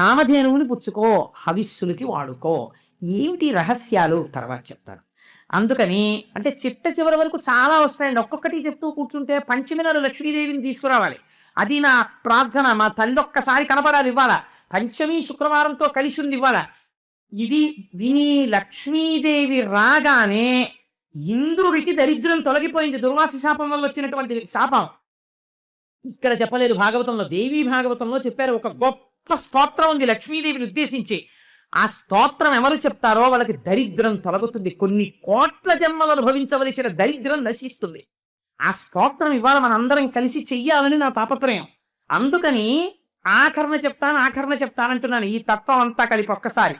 కామధేనువుని పుచ్చుకో హవిస్సులకి వాడుకో. ఏమిటి రహస్యాలు? తర్వాత చెప్తాను. అందుకని అంటే చిట్ట చివరి వరకు చాలా వస్తాయండి. ఒక్కొక్కటి చెప్తూ కూర్చుంటే పంచమినాడు లక్ష్మీదేవిని తీసుకురావాలి. అది నా ప్రార్థన. మా తల్లి ఒక్కసారి కనపడాలి ఇవ్వాల? పంచమి శుక్రవారంతో కలిసి ఉంది ఇవ్వాల? ఇది విని లక్ష్మీదేవి రాగానే ఇంద్రుడికి దరిద్రం తొలగిపోయింది. దుర్వాస శాపం వల్ల వచ్చినటువంటి శాపం. ఇక్కడ చెప్పలేదు భాగవతంలో. దేవీ భాగవతంలో చెప్పారు. ఒక గొప్ప స్తోత్రం ఉంది లక్ష్మీదేవిని ఉద్దేశించి ఆ స్తోత్రం ఎవరు చెప్తారో వాళ్ళకి దరిద్రం తొలగుతుంది. కొన్ని కోట్ల జన్మలు అనుభవించవలసిన దరిద్రం నశిస్తుంది. ఆ స్తోత్రం ఇవాళ మనందరం కలిసి చెయ్యాలని నా తాపత్రయం. అందుకని ఆఖరణ చెప్తాను ఆఖరణ చెప్తానంటున్నాను ఈ తత్వం అంతా కలిపి ఒక్కసారి.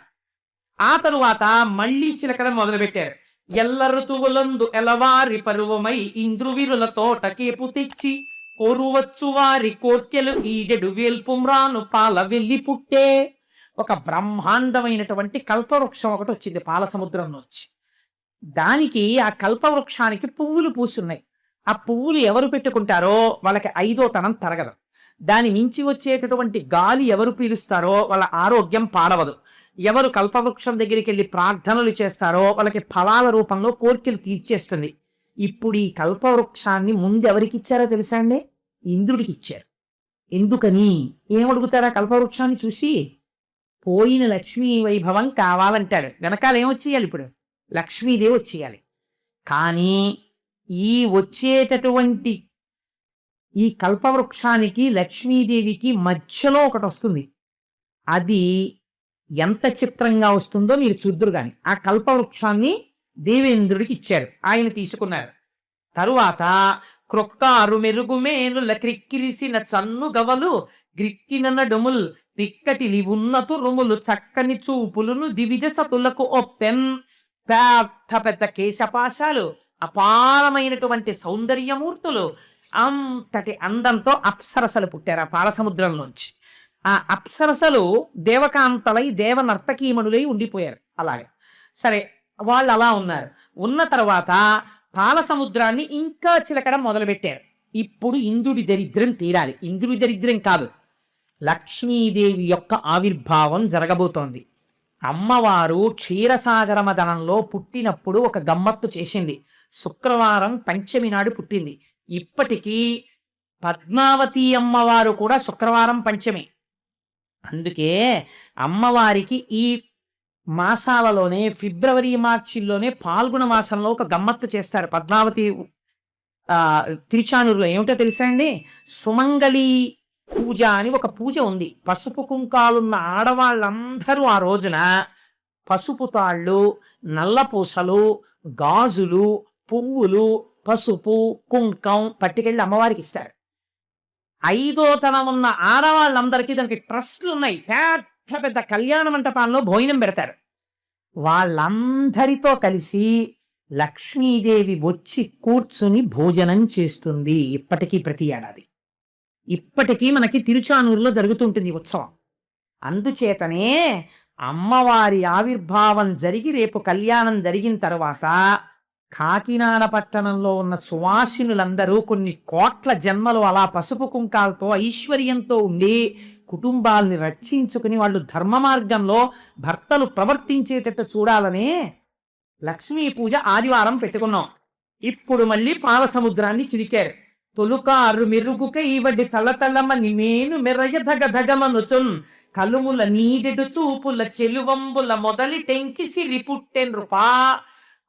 ఆ తరువాత మళ్ళీ చిలకడం మొదలుపెట్టారు. ఎల్ల ఋతువులందు ఎలవారి పరువమై ఇంద్రువిరుల తోటకేపు తెచ్చి కోరువచ్చు వారి కోర్కెలు ఈడెడు వేల్పుమ్రాను పాల వెళ్ళి పుట్టే. ఒక బ్రహ్మాండమైనటువంటి కల్పవృక్షం ఒకటి వచ్చింది పాల సముద్రం నుంచి. దానికి ఆ కల్పవృక్షానికి పువ్వులు పూస్తున్నాయి ఆ పువ్వులు ఎవరు పెట్టుకుంటారో వాళ్ళకి ఐదో తనం తరగదు. దాని మించి వచ్చేటటువంటి గాలి ఎవరు పీలుస్తారో వాళ్ళ ఆరోగ్యం పాడవదు. ఎవరు కల్పవృక్షం దగ్గరికి వెళ్ళి ప్రార్థనలు చేస్తారో వాళ్ళకి ఫలాల రూపంలో కోర్కెలు తీర్చేస్తుంది. ఇప్పుడు ఈ కల్పవృక్షాన్ని ముందు ఎవరికి ఇచ్చారో తెలుసా అండి? ఇంద్రుడికి ఇచ్చారు. ఎందుకని? ఏమడుగుతారా కల్పవృక్షాన్ని చూసి? పోయిన లక్ష్మీ వైభవం కావాలంటాడు. వెనకాల ఏమొచ్చేయాలి ఇప్పుడు? లక్ష్మీదేవి వచ్చేయాలి. కానీ ఈ వచ్చేటటువంటి ఈ కల్పవృక్షానికి లక్ష్మీదేవికి మధ్యలో ఒకటి వస్తుంది. అది ఎంత చిత్రంగా వస్తుందో మీరు చూద్దరు కానీ ఆ కల్పవృక్షాన్ని దేవేంద్రుడికి ఇచ్చారు. ఆయన తీసుకున్నారు. తరువాత క్రొక్కారు మెరుగుమేనుల క్రిక్కిరిసిన చన్ను గవలు గ్రిక్కిన నడుముల్ తిక్కటిలి ఉన్నతు రుములు చక్కని చూపులను దివిజ సతులకు ఒప్పెన్ పెద్ద పెద్ద కేశపాశాలు అపారమైనటువంటి సౌందర్యమూర్తులు అంతటి అందంతో అప్సరసలు పుట్టారు ఆ పాలసముద్రంలోంచి. ఆ అప్సరసలు దేవకాంతలై దేవ నర్తకీమణులై ఉండిపోయారు అలాగే. సరే వాళ్ళు అలా ఉన్నారు. ఉన్న తర్వాత పాల సముద్రాన్ని ఇంకా చిలకడం మొదలుపెట్టారు. ఇప్పుడు ఇంద్రుడి దరిద్రం తీరాలి. ఇంద్రుడి దరిద్రం కాదు లక్ష్మీదేవి యొక్క ఆవిర్భావం జరగబోతోంది. అమ్మవారు క్షీరసాగరమదనంలో పుట్టినప్పుడు ఒక గమ్మత్తు చేసింది. శుక్రవారం పంచమి నాడు పుట్టింది. ఇప్పటికీ పద్మావతి అమ్మవారు కూడా శుక్రవారం పంచమి. అందుకే అమ్మవారికి ఈ మాసాలలోనే ఫిబ్రవరి మార్చిల్లోనే పాల్గొన మాసంలో ఒక గమ్మత్తు చేస్తారు. పద్మావతి ఆ, తిరుచానూరులో ఏమిటో తెలుసా అండి? సుమంగళి పూజ అని ఒక పూజ ఉంది. పసుపు కుంకాలున్న ఆడవాళ్ళందరూ ఆ రోజున పసుపు తాళ్ళు నల్లపూసలు గాజులు పువ్వులు పసుపు కుంకం పట్టుకెళ్ళి అమ్మవారికి ఇస్తారు. ఐదో తనం ఉన్న ఆడవాళ్ళందరికీ దానికి ట్రస్ట్లు ఉన్నాయి పెద్ద పెద్ద పెద్ద కళ్యాణ మంటపాల్లో భోజనం పెడతారు. వాళ్ళందరితో కలిసి లక్ష్మీదేవి వచ్చి కూర్చుని భోజనం చేస్తుంది ఇప్పటికీ ప్రతి ఏడాది. ఇప్పటికీ మనకి తిరుచానూరులో జరుగుతుంటుంది ఉత్సవం. అందుచేతనే అమ్మవారి ఆవిర్భావం జరిగి రేపు కళ్యాణం జరిగిన తర్వాత కాకినాడ పట్టణంలో ఉన్న సువాసినులందరూ కొన్ని కోట్ల జన్మలు అలా పసుపు కుంకాలతో ఐశ్వర్యంతో ఉండి కుటుంబాల్ని రక్షించుకుని వాళ్ళు ధర్మ మార్గంలో భర్తలు ప్రవర్తించేటట్టు చూడాలనే లక్ష్మీ పూజ ఆదివారం పెట్టుకున్నాం. ఇప్పుడు మళ్ళీ పాల సముద్రాన్ని చిరికారు తొలుకారు మెరుగుక ఈవడి తల తల్లమ్మ నిమేను మెరయ ధగ ధగమనుచున్. కలుముల నీడెడు చూపుల చెలువంబుల మొదలి టెంకిసి రిపుట్టెన్ రూపా.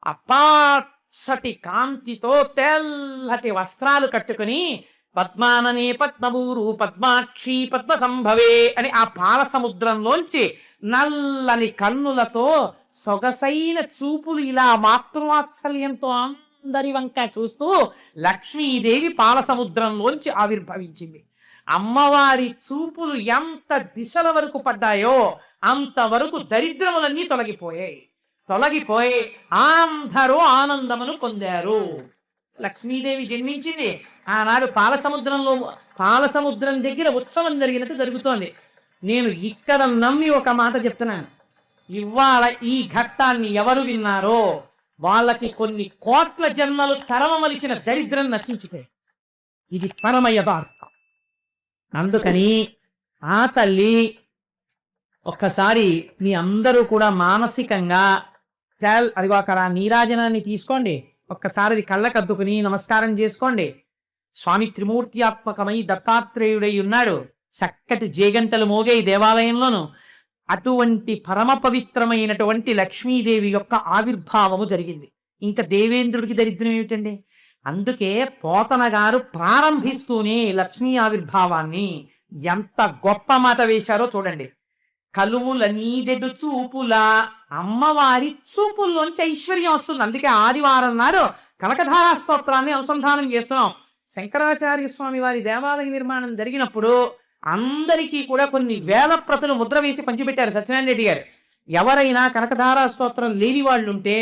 అపాసటి కాంతితో తెల్లటి వస్త్రాలు కట్టుకుని పద్మాననే పద్మవూరు పద్మాక్షి పద్మ సంభవే అని ఆ పాల సముద్రంలోంచి నల్లని కన్నులతో సొగసైన చూపులు ఇలా మాతృవాత్సల్యంతో అందరి వంక చూస్తూ లక్ష్మీదేవి పాల సముద్రంలోంచి ఆవిర్భవించింది. అమ్మవారి చూపులు ఎంత దిశల వరకు పడ్డాయో అంతవరకు దరిద్రములన్నీ తొలగిపోయాయి. తొలగిపోయి అందరూ ఆనందమును పొందారు. లక్ష్మీదేవి జన్మించింది. ఆనాడు పాల సముద్రంలో పాల సముద్రం దగ్గర ఉత్సవం జరిగినట్టు జరుగుతోంది. నేను ఇక్కడ నమ్మి ఒక మాట చెప్తున్నాను. ఇవాళ ఈ ఘట్టాన్ని ఎవరు విన్నారో వాళ్ళకి కొన్ని కోట్ల జన్మలు తరమవలసిన దరిద్రం నశించిపోయి ఇది పరమ యథార్థం అందుకని ఆ తల్లి ఒక్కసారి మీ అందరూ కూడా మానసికంగా అది అదిగో అక్కడ నీరాజనాన్ని తీసుకోండి. ఒక్కసారి అది కళ్ళకద్దుకుని నమస్కారం చేసుకోండి. స్వామి త్రిమూర్త్యాత్మకమై దత్తాత్రేయుడై ఉన్నాడు. చక్కటి జేగంటలు మోగే ఈ దేవాలయంలోను. అటువంటి పరమ పవిత్రమైనటువంటి లక్ష్మీదేవి యొక్క ఆవిర్భావము జరిగింది. ఇంకా దేవేంద్రుడికి దరిద్రం ఏమిటండి? అందుకే పోతన గారు ప్రారంభిస్తూనే లక్ష్మీ ఆవిర్భావాన్ని ఎంత గొప్ప మాట వేశారో చూడండి. కలువుల నీదెడు చూపుల అమ్మవారి చూపుల్లోంచి ఐశ్వర్యం వస్తుంది. అందుకే ఆదివారం నాడు కనకధారా స్తోత్రాన్ని అనుసంధానం చేస్తున్నాం. శంకరాచార్య స్వామి వారి దేవాలయ నిర్మాణం జరిగినప్పుడు అందరికీ కూడా కొన్ని వేల ప్రతులు ముద్ర వేసి పంచిపెట్టారు సత్యనారాయణ రెడ్డి గారు. ఎవరైనా కనకధారా స్తోత్రం లేని వాళ్ళు ఉంటే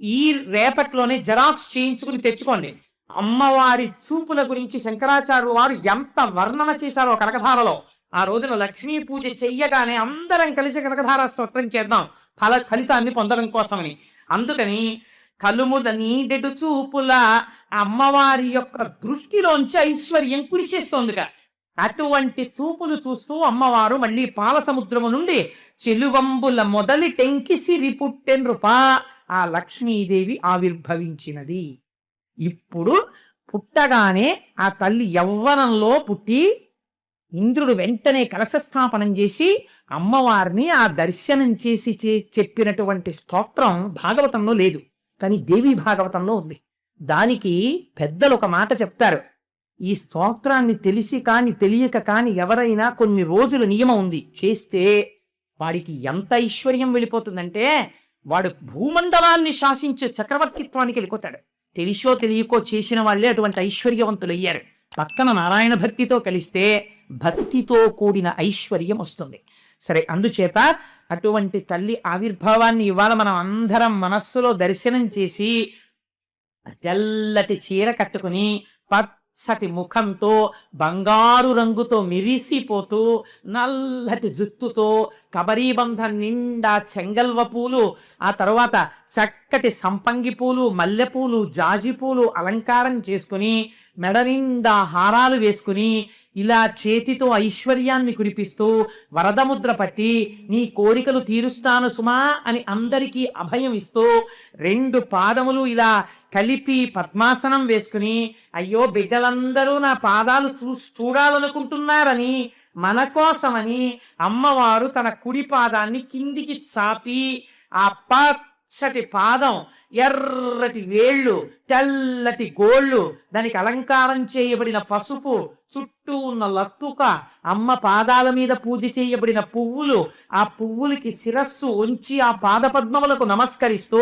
ఈ రేపట్లోనే జెరాక్స్ చేయించుకుని తెచ్చుకోండి. అమ్మవారి చూపుల గురించి శంకరాచార్యులు వారు ఎంత వర్ణన చేశారో కనకధారలో. ఆ రోజున లక్ష్మీ పూజ చెయ్యగానే అందరం కలిసి కనకధార స్తోత్రం చేద్దాం. ఫల ఫలితాన్ని పొందడం కోసమని. అందుకని కలుముద నీడెడు చూపుల అమ్మవారి యొక్క దృష్టిలోంచి ఐశ్వర్యం కురిసేస్తోందిగా అటువంటి చూపులు చూస్తూ అమ్మవారు మళ్ళీ పాల సముద్రము నుండి చెలువంబుల మొదలి టెంకిసిరి పుట్టెన్రుపా ఆ లక్ష్మీదేవి ఆవిర్భవించినది. ఇప్పుడు పుట్టగానే ఆ తల్లి యవ్వనంలో పుట్టి ఇంద్రుడు వెంటనే కలశస్థాపనం చేసి అమ్మవారిని ఆ దర్శనం చేసి చే- చెప్పినటువంటి స్తోత్రం భాగవతంలో లేదు. కానీ దేవి భాగవతంలో ఉంది. దానికి పెద్దలు ఒక మాట చెప్తారు. ఈ స్తోత్రాన్ని తెలిసి కాని తెలియక కాని ఎవరైనా కొన్ని రోజుల నియమం ఉంది. చేస్తే వాడికి ఎంత ఐశ్వర్యం వెళ్ళిపోతుందంటే వాడు భూమండలాన్ని శాసించే చక్రవర్తిత్వానికి వెళ్ళిపోతాడు. తెలిసో తెలియకో చేసిన వాళ్ళే అటువంటి ఐశ్వర్యవంతులు అయ్యారు పక్కన నారాయణ భక్తితో కలిస్తే భక్తితో కూడిన ఐశ్వర్యం వస్తుంది. సరే అందుచేత అటువంటి తల్లి ఆవిర్భావాన్ని ఇవాళ మనం అందరం మనస్సులో దర్శనం చేసి తెల్లటి చీర కట్టుకుని పచ్చటి ముఖంతో బంగారు రంగుతో మిరిసిపోతూ నల్లటి జుత్తుతో కబరీబంధం నిండా చెంగల్వ పూలు ఆ తర్వాత చక్కటి సంపంగి పూలు మల్లెపూలు జాజి పూలు అలంకారం చేసుకుని మెడ నిండా హారాలు వేసుకుని ఇలా చేతితో ఐశ్వర్యాన్ని కురిపిస్తూ వరదముద్ర పట్టి నీ కోరికలు తీరుస్తాను సుమా అని అందరికీ అభయం ఇస్తూ రెండు పాదములు ఇలా కలిపి పద్మాసనం వేసుకుని అయ్యో బిడ్డలందరూ నా పాదాలు చూ చూడాలనుకుంటున్నారని మన కోసమని అమ్మవారు తన కుడి పాదాన్ని కిందికి చాపి ఆ పచ్చటి పాదం ఎర్రటి వేళ్ళు తెల్లటి గోళ్ళు దానికి అలంకారం చేయబడిన పసుపు చుట్టూ ఉన్న లత్తుక అమ్మ పాదాల మీద పూజ చేయబడిన పువ్వులు ఆ పువ్వులకి శిరస్సు ఉంచి ఆ పాదపద్మములకు నమస్కరిస్తూ